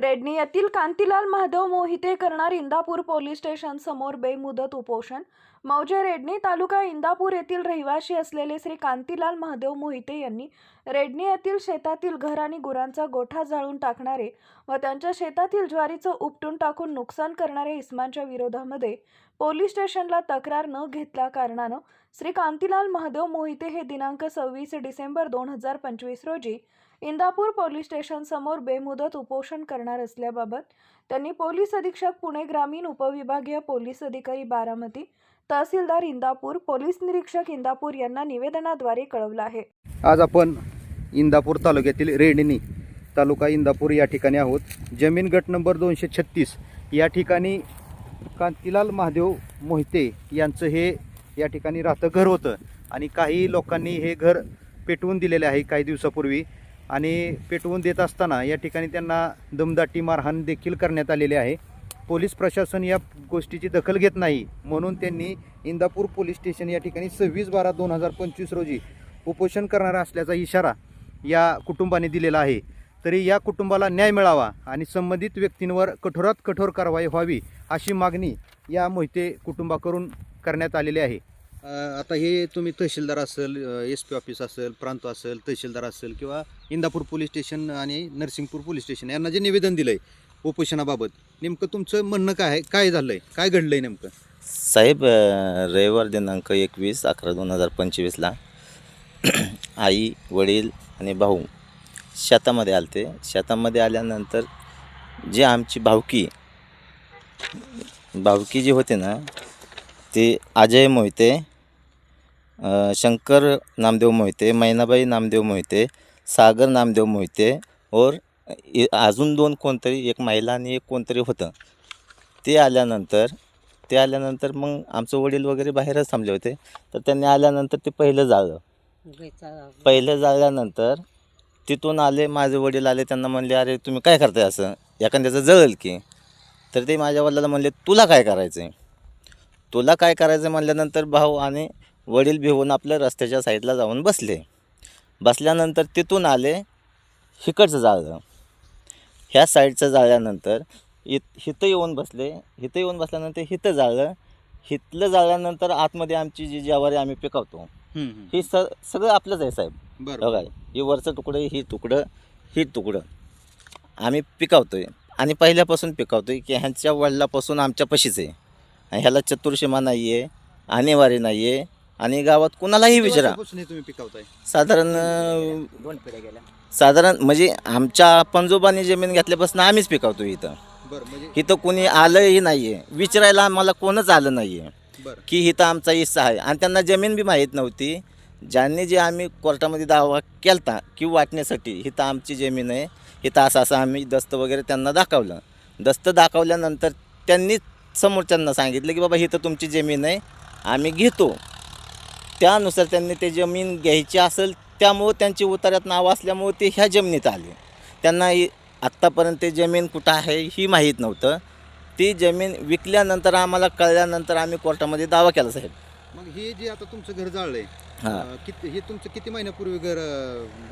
रेडणी येथील कांतीलाल महादेव मोहिते करणार Indapur police station समोर बेमुदत उपोषण. मौजे रेडणी तालुका इंदापूर येथील रहिवासी असलेले श्री कांतीलाल महादेव मोहिते यांनी रेडणी येथील शेतातील घर आणि गुरांचा गोठा जाळून टाकणारे व त्यांच्या शेतातील ज्वारीचं उपटून टाकून नुकसान करणाऱ्या इस्मांच्या विरोधामध्ये पोलीस स्टेशनला तक्रार न घेतल्या कारणानं श्री कांतीलाल महादेव मोहिते हे दिनांक सव्वीस डिसेंबर दोन हजार पंचवीस रोजी इंदापूर पोलीस स्टेशनसमोर बेमुदत उपोषण करणार असल्याबाबत त्यांनी पोलीस अधीक्षक पुणे ग्रामीण उपविभागीय पोलीस अधिकारी बारामती तहसीलदार इंदापूर पोलीस निरीक्षक इंदापूर यांना निवेदनाद्वारे कळवलं आहे. आज आपण इंदापूर तालुक्यातील रेडणी तालुका इंदापूर या ठिकाणी आहोत. जमीन गट नंबर दोनशे छत्तीस या ठिकाणी कांतीलाल महादेव मोहिते यांचं हे या ठिकाणी राहतं घर होतं. आणि काही लोकांनी हे घर पेटवून दिलेले आहे काही दिवसापूर्वी. आणि पेटवून देत असताना या ठिकाणी त्यांना दमदाटी मारहाण देखील करण्यात आलेली आहे. पोलीस प्रशासन या गोष्टीची दखल घेत नाही म्हणून त्यांनी इंदापूर पोलीस स्टेशन या ठिकाणी सव्वीस बारा दोन हजार पंचवीस रोजी उपोषण करणार असल्याचा इशारा या कुटुंबाने दिलेला आहे. तरी या कुटुंबाला न्याय मिळावा आणि संबंधित व्यक्तींवर कठोरात कठोर कारवाई व्हावी अशी मागणी या मोहिते कुटुंबाकडून करण्यात आलेली आहे. आता हे तुम्ही तहसीलदार असेल एस पी ऑफिस असेल प्रांत असेल तहसीलदार असेल किंवा इंदापूर पोलीस स्टेशन आणि नरसिंगपूर पोलीस स्टेशन यांना जे निवेदन दिलं आहे उपोषणाबाबत नेमकं तुमचं म्हणणं काय आहे? काय झालं आहे काय घडलं आहे नेमकं? साहेब रविवार दिनांक एकवीस अकरा दोन हजार पंचवीसला आई वडील आणि भाऊ शेतामध्ये आलते. शेतामध्ये आल्यानंतर जे आमची भावकी भावकी जी होते ना ते अजय मोहिते शंकर नामदेव मोहिते मैनाबाई नामदेव मोहिते सागर नामदेव मोहिते और अजून दोन कोणतरी एक महिला आणि एक कोणतरी होतं. ते आल्यानंतर ते आल्यानंतर मग आमचं वडील वगैरे बाहेरच थांबले होते. तर त्यांनी आल्यानंतर ते पहिलं जाळलं. पहिलं जाळल्यानंतर तिथून आले माझे वडील आले त्यांना म्हणले अरे तुम्ही काय करताय असं? एखाद्याचं जळेल की. तर ते माझ्या वडिलाला म्हणले तुला काय करायचं आहे तुला काय करायचं म्हणल्यानंतर भाऊ आणि वडील भिवून आपल्या रस्त्याच्या साईडला जाऊन बसले. बसल्यानंतर तिथून आले हिकडचं जाळलं ह्या साईडचं जाळल्यानंतर इत हिथं येऊन बसले. हिथं येऊन बसल्यानंतर हिथं जाळलं हिथलं जाळल्यानंतर आतमध्ये आमची जी ज्वारी आम्ही पिकवतो ही स सगळं आपलंच आहे साहेब. बरं बघा ही वरचं तुकडं ही तुकडं ही तुकडं. आम्ही पिकावतोय. आणि पहिल्यापासून पिकावतोय की ह्यांच्या वडिलापासून आमच्या पशीच आहे. आणि ह्याला चतुर्शीमा नाही आहे आणेवारी नाही आहे आणि गावात कुणालाही विचारा. तुम्ही पिकवताय? साधारण अं, साधारण म्हणजे आमच्या पंजोबाने जमीन घेतल्यापासून आम्हीच पिकावतो इथं. बरं म्हणजे इथं कोणी आलंही नाही आहे विचारायला आम्हाला कोणच आलं नाही आहे बरं. की इथं आमचा हिस्सा आहे. आणि त्यांना जमीन बी माहीत नव्हती. ज्यांनी जे आम्ही कोर्टामध्ये दावा केलता की वाटण्यासाठी इथं आमची जमीन आहे. इथं असं असं आम्ही दस्त वगैरे त्यांना दाखवलं. दस्त दाखवल्यानंतर त्यांनी समोरच्यांना सांगितलं की बाबा इथं तुमची जमीन आहे. आम्ही घेतो. त्यानुसार त्यांनी ते जमीन घ्यायची असेल त्यामुळं त्यांची उतार्यात नाव असल्यामुळं ते ह्या जमिनीत आले. त्यांना आत्तापर्यंत ते जमीन कुठं आहे ही माहीत नव्हतं. ती जमीन विकल्यानंतर आम्हाला कळल्यानंतर आम्ही कोर्टामध्ये दावा केला साहेब. मग हे जे आता तुमचं घर जाळलंय हां. अं, किती हे तुमचं किती महिन्यापूर्वी घर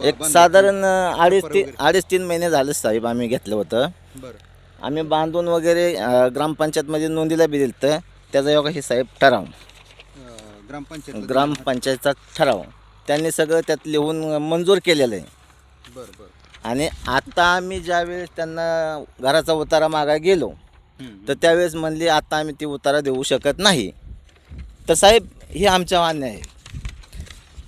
एक? साधारण अडीच तीन. अडीच तीन महिने झाले साहेब आम्ही घेतलं होतं. बरं. आम्ही बांधून वगैरे ग्रामपंचायतमध्ये नोंदीला बी दिलं त्याचा योगा हे साहेब ठराव. ग्रामपंचायत ग्रामपंचायतचा ठराव. त्यांनी सगळं त्यात लिहून मंजूर केलेलं आहे. बरं बरं. आणि आता आम्ही ज्यावेळेस त्यांना घराचा उतारा मागा गेलो. तर त्यावेळेस म्हणले आता आम्ही ती उतारा देऊ शकत नाही. तर साहेब हे आमच्या मान्य आहे.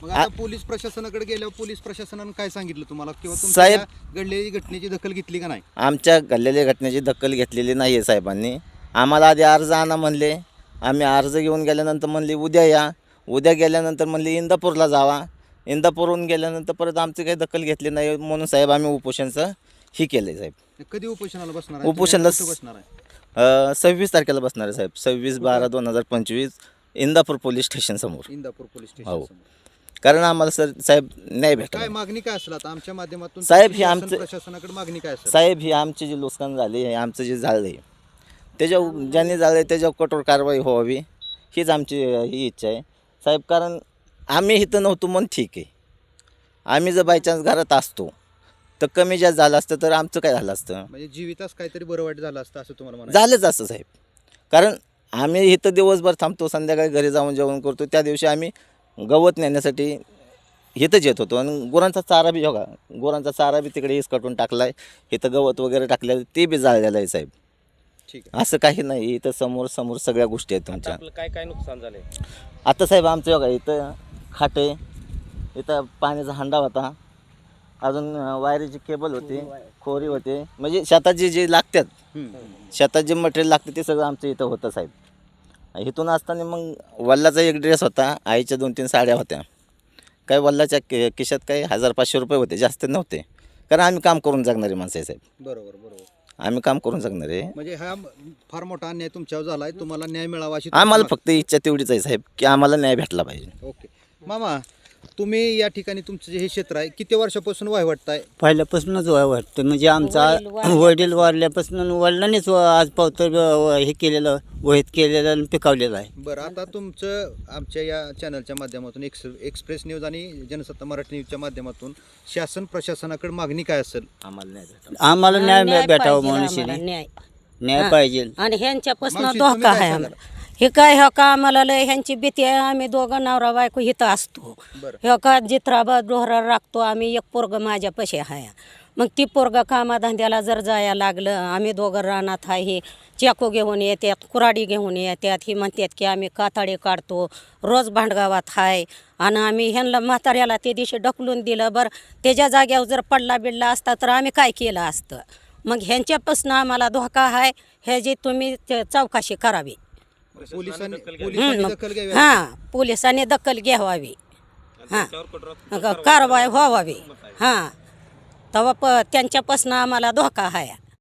मग आता पोलीस प्रशासनाकडे गेल्यावर पोलीस प्रशासनानं काय सांगितलं तुम्हाला? किंवा तुमच्या साहेब- या घडलेली घटनेची दखल घेतली का नाही? आमच्या घडलेल्या घटनेची दखल घेतलेली नाही आहे साहेबांनी. आम्हाला आधी अर्ज आणा म्हणले. आम्ही अर्ज घेऊन गेल्यानंतर म्हणले उद्या या. उद्या गेल्यानंतर म्हणले इंदापूरला जावा. इंदापूरहून गेल्यानंतर परत आमची काही दखल घेतली नाही म्हणून साहेब आम्ही उपोषणचं ही केलं आहे साहेब कधी उपोषणाला बसणार आहे? उपोषणाला- तुम्ही कुठं बसणार आहे? अ, सव्वीस तारखेला बसणार आहे साहेब. सव्वीस बारा दोन हजार पंचवीस इंदापूर पोलीस स्टेशनसमोर इंदापूर पोलीस हो. स्टेशन समोर. कारण आम्हाला सर साहेब न्याय भेटला काय मागणी काय असेल आता? आमच्या माध्यमातून साहेब, हे आमचं- प्रशासनाकडे मागणी काय असेल? साहेब ही आमची जी नुकसान झाली हे आमचं जे झालं आहे त्याच्यावर ज्यांनी झालं आहे त्याच्यावर कठोर कारवाई व्हावी हीच आमची ही इच्छा आहे. साहेब कारण आम्ही इथं नव्हतो म्हणून ठीक आहे. आम्ही जर बायचान्स घरात असतो तर कमी जास्त झालं असतं तर आमचं काय झालं असतं? म्हणजे जीवितास काहीतरी बरं वाईट झालं असतं असं तुम्हाला म्हणायचं झालंच असं साहेब. कारण आम्ही इथं दिवसभर थांबतो संध्याकाळी घरी जाऊन जेवण करतो त्या दिवशी आम्ही गवत नेण्यासाठी इथंच येत होतो. आणि गुरांचा चारा बी बघा गुरांचा चारा बी तिकडे इसकटून टाकला आहे इथं गवत वगैरे टाकलं ते बी जाळलेलं आहे साहेब. ठीक आहे. असं काही नाही इथं समोर समोर सगळ्या गोष्टी आहेत तुमच्या आपलं काय काय नुकसान झालंय? आता साहेब आमचं बघा इथं खाटे इथं पाण्याचा हंडा होता. अजून वायरीची केबल होती खोरी होते. म्हणजे शेतात जे जे लागतात. शेतात जे मटेरियल लागतं ते सगळं आमचं इथं होतं साहेब. इथून असताना मग वल्लाचा एक ड्रेस होता आईच्या दोन तीन साड्या होत्या. काय वल्लाच्या कि खिशात काही हजार पाचशे रुपये होते जास्त नव्हते. कारण आम्ही काम करून जगणारे माणसं आहे साहेब. बरोबर बरोबर. आम्ही काम करून जगणारे म्हणजे हा फार मोठा अन्याय तुमच्यावर झालाय तुम्हाला न्याय मिळावा अशी आम्हाला फक्त इच्छा तेवढीच आहे साहेब की आम्हाला न्याय भेटला पाहिजे. ओके मामा तुम्ही या ठिकाणी तुमचं जे हे क्षेत्र आहे किती वर्षापासून वाहवटताय पहिल्यापासूनच वय वाटतं म्हणजे आमचा वडील वारल्यापासून वडिलांनीच व- आज पावतर व- हे केलेलं वहीत केलेलं आणि पिकवलेलं आहे. बरं आता तुमचं आमच्या या चॅनलच्या माध्यमातून एक्स एक्सप्रेस न्यूज आणि जनसत्ता मराठी न्यूजच्या माध्यमातून शासन प्रशासनाकडे मागणी काय असेल? आम्हाला न्याय भेटला आम्हाला न्याय न्याय भेटावा पाहिजे आम्हाला, न्याय. न्याय हा. पाहिजे. आणि ह्यांच्यापासून मावशी, तुम्ही धोका काय आहे सांगाल? आम्हाला. हे काय ह्या का आम्हाला लय ह्यांची भीती आहे. आम्ही दोघं नवरा बायको इथं असतो. बरं. ह्या का जित्राबा डोहरा राखतो. आम्ही एक पोरग माझ्या पशी आहे मग ती पोरग कामाधंद्याला जर जायला लागलं आम्ही दोघं रानात आहे हे चाकू घेऊन येतात कुराडी घेऊन येतात ही म्हणतात की आम्ही कातडे काढतो रोज भांडगावात आहे आणि आम्ही ह्यांना म्हाताऱ्याला ते दिवशी ढकलून दिलं. बरं त्याच्या जाग्यावर जर पडला बिडला असता तर आम्ही काय केलं असतं? मग ह्यांच्यापासून आम्हाला धोका आहे हे जे तुम्ही ते चौकशी करावी. पोलिसांनी हम्म, पोलिसांनी दखल घ्यावी. हां पोलिसांनी दखल घ्यावावी. हां. कारवाई व्हावी हां. तेव्हा प त्यांच्यापासून आम्हाला धोका आहे.